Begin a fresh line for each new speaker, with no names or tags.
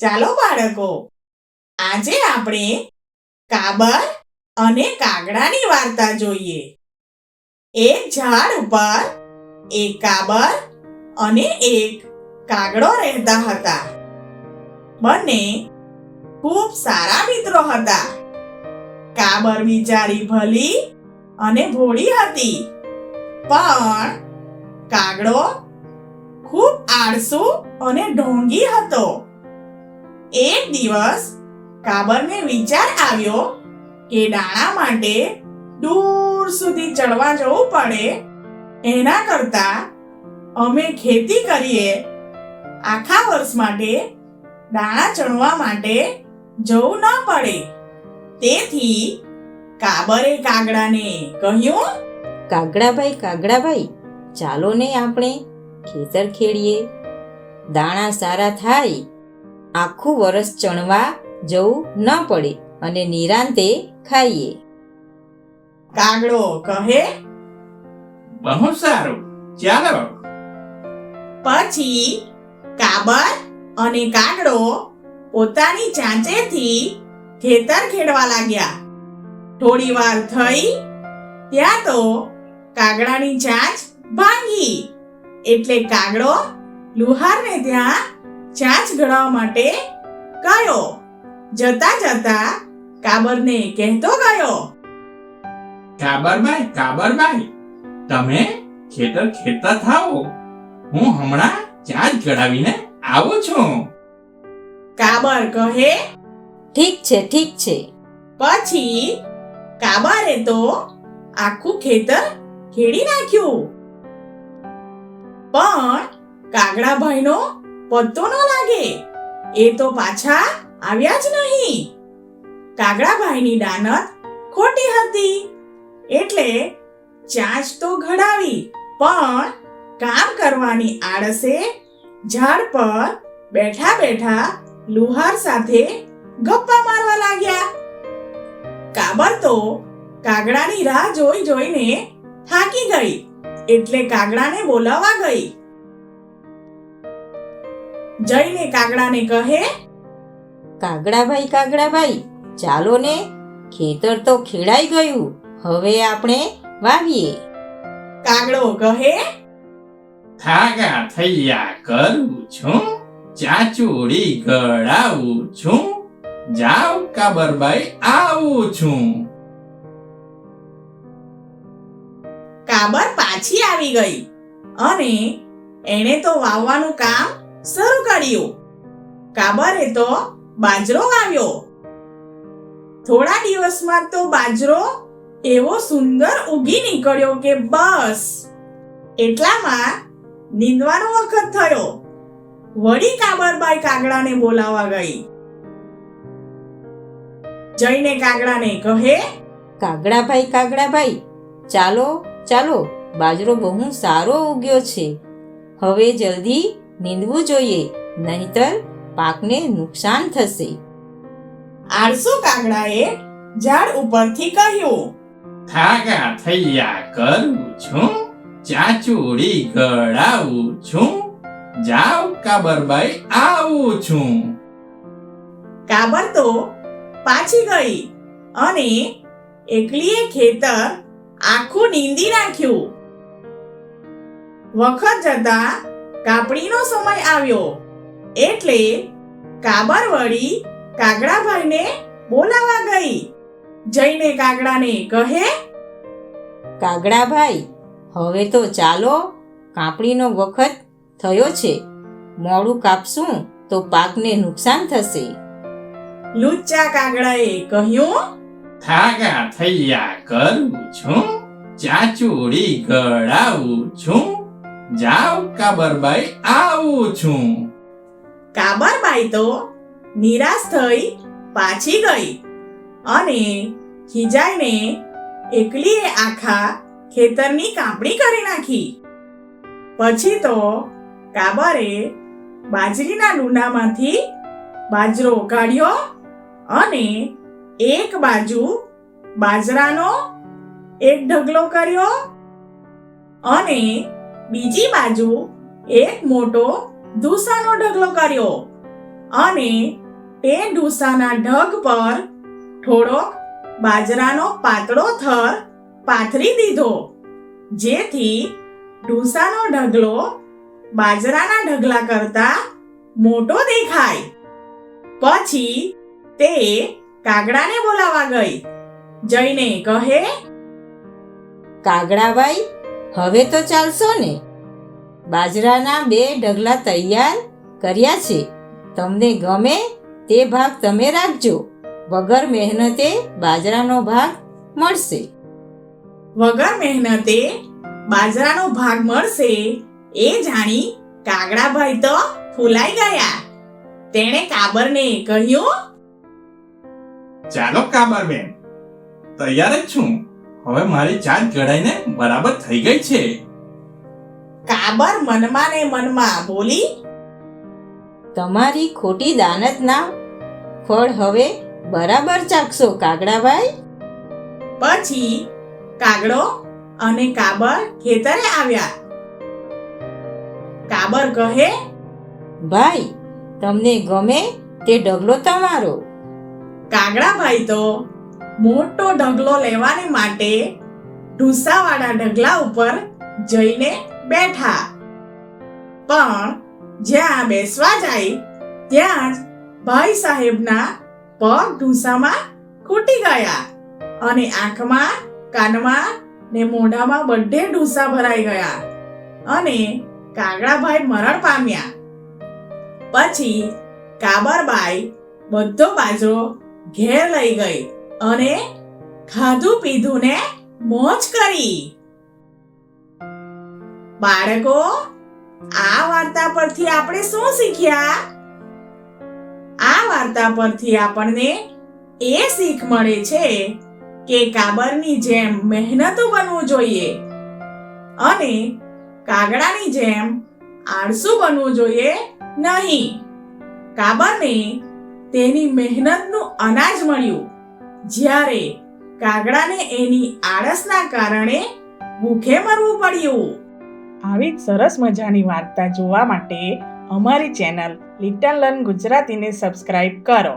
ચાલો બાળકો, આજે આપણે કાબર અને કાગડાની વાર્તા જોઈએ. એક ઝાડ ઉપર એક કાબર અને એક કાગડો રહેતા હતા. બંને ખૂબ સારા મિત્રો હતા. કાબર બિચારી ભલી અને ભોળી હતી. પણ કાગડો ખૂબ આળસુ અને ઢોંગી હતો. એક દિવસ કાબરને વિચાર આવ્યો કે દાણા માટે દૂર સુધી ચડવા જવું પડે. એના કરતા અમે ખેતી કરીએ. આખા વર્ષ માટે દાણા ચણવા માટે જવું ન પડે. તેથી કાબરે કાગડાને કહ્યું,
કાગડાભાઈ કાગડાભાઈ, ચાલો ને આપણે ખેતર ખેડીએ. દાણા સારા થાય આખું વરસ ચણવા જવું ન પડે અને નિરાંતે ખાઈએ.
કાગડો કહે?
બહુ સારું. ચાલો.
પછી કાબર અને કાગડો પોતાની ચાંચેથી ખેતર ખેડવા લાગ્યા. થોડી વાર થઈ ત્યાં તો કાગડાની ચાંચ ભાંગી. એટલે કાગડો લુહારને ત્યાં ચાંચ ઘડાવવા માટે ગયો. જતા જતા કાબરને કહેતો ગયો
કાબરભાઈ કાબરભાઈ તમે ખેતર ખેતર થાઓ. હું હમણાં ચાંચ ગળાવીને આવું છું.
કાબર કહે
ઠીક છે ઠીક છે.
પછી કાબરે તો આખું ખેતર ખેડી નાખ્યું. પણ કાગડાભાઈનો પત્તો ન લાગે. એ તો પાછા આવ્યા જ નહીં. કાગડાભાઈની દાનત ખોટી હતી. એટલે ચાંચ તો ઘડાવી, પણ કામ કરવાની આળસે ઝાડ પર બેઠા બેઠા લુહાર સાથે ગપ્પા મારવા લાગ્યા. કાબર તો કાગડાની રાહ જોઈ જોઈને થાકી ગઈ. એટલે કાગડાને બોલાવવા ગઈ. જઈને કાગડાને કહે
કાગડાભાઈ કાગડાભાઈ ચાલો ને ખેતર તો ખેડાઈ ગયું. હવે આપણે વાવીએ.
કાગડો કહે
થાગા થૈયા કરું છું ચાચુડી ગળાવું છું જાવ કાબરભાઈ આવું છું.
કાબર પાછી આવી ગઈ અને એણે તો વાવવાનું કામ શરૂ કર્યું. કાબરે તો બાજરો વાવ્યો થોડા દિવસમાં તો બાજરો એવો સુંદર ઉગી નીકળ્યો કે બસ. એટલામાં નીંદવાનો વખત થયો. વળી કાબરબાઈ કાગડાને બોલાવા ગઈ. જઈને કાગડાને કહે,
કાગડાભાઈ કાગડાભાઈ, ચાલો ચાલો, બાજરો બહુ સારો ઉગ્યો છે. હવે જલ્દી નીંદવું જોઈએ નહીતર પાકને નુકસાન થશે.
આળસુ કાગડાએ ઝાડ ઉપરથી કહ્યું
ખાગા થૈયા કરું છું ચાચુડી ગળાવું છું જાવ કાબરભાઈ આવું છું.
કાબર તો પાછી ગઈ અને એકલીએ ખેતર આખું નીંદી નાખ્યું. વખત જતા કાપણીનો સમય આવ્યો. એટલે કાબર વળી કાગડાભાઈને બોલાવા ગઈ. જઈને કાગડાને કહે
કાગડાભાઈ હવે તો ચાલો કાપણીનો વખત થયો છે. મોડું કાપશું તો પાકને નુકસાન થશે.
લુચ્ચા કાગડાએ કહ્યું
થાગા થયા કરું છું ચાચુડી ગળાવું છું. જાવ કાબરભાઈ આવું છું.
કાબરબાઈ તો નિરાશ થઈ પાછી ગઈ અને ખીજાઈને એકલીએ આખા ખેતરની કાપણી કરી નાખી. પછી તો કાબરે બાજરીના લૂનામાંથી બાજરો ઉગાડ્યો અને એક બાજુ બાજરાનો એક ઢગલો કર્યો અને બીજી બાજુ એક મોટો ઢૂસાનો ઢગલો કર્યો અને તે ઢૂસાના ઢગ પર થોડોક બાજરાનો પાતળો થર પાથરી દીધો. જેથી ઢૂસાનો ઢગલો બાજરાના ઢગલા કરતા મોટો દેખાય. પછી તે કાગડાને બોલાવા ગઈ. જઈને કહે
કાગડાભાઈ હવે તો ચાલશો ને. બાજરાના બે ઢગલા તૈયાર કર્યા છે. તમને ગમે તે ભાગ તમે રાખજો. વગર મહેનતે બાજરાનો ભાગ મળશે.
વગર મહેનતે બાજરાનો ભાગ મળશે. એ જાણી કાગડાભાઈ તો ફૂલાઈ ગયા. તેણે કાબરને કહ્યું
ચાલો કાબર બેન તૈયાર જ છું. હવે મારી જાત જડાઈને બરાબર થઈ ગઈ છે.
કાબર મનમાં ને મનમાં બોલી.
તમારી ખોટી દાનતના ફળ હવે બરાબર ચાખશો કાગડાભાઈ.
પછી કાગડો અને કાબર ખેતરે આવ્યા. કાબર કહે
ભાઈ તમને ગમે તે ઢગલો તમારો.
કાગડાભાઈ તો મોટો ઢગલો લેવાને માટે ઢૂસાવાળા ઢગલા ઉપર જઈને બેઠા. પણ જ્યાં બેસવા જાય, ત્યાં જ ભાઈ સાહેબના પગ ઢૂસામાં ખૂટી ગયા અને આંખમાં, કાનમાં ને મોઢામાં બધે ઢૂસા ભરાઈ ગયા અને કાગડાભાઈ મરણ પામ્યા. પછી કાબરબાઈ બધો બાજરો ઘેર લઈ ગઈ. અને ખાધું પીધું ને મોજ કરી. બાળકો, આ વાર્તા પરથી આપણે શું શીખ્યા? આ વાર્તા પરથી આપણને એ શીખ મળે છે કે કાબરની જેમ મહેનતુ બનવું જોઈએ અને કાગડાની જેમ આળસુ બનવું જોઈએ નહીં. કાબરને તેની મહેનતનું અનાજ મળ્યું. જ્યારે કાગડાને એની આળસના કારણે ભૂખે મરવું પડ્યું. આવી સરસ મજાની વાર્તા જોવા માટે અમારી ચેનલ લિટલ લર્ન ગુજરાતીને સબસ્ક્રાઇબ કરો.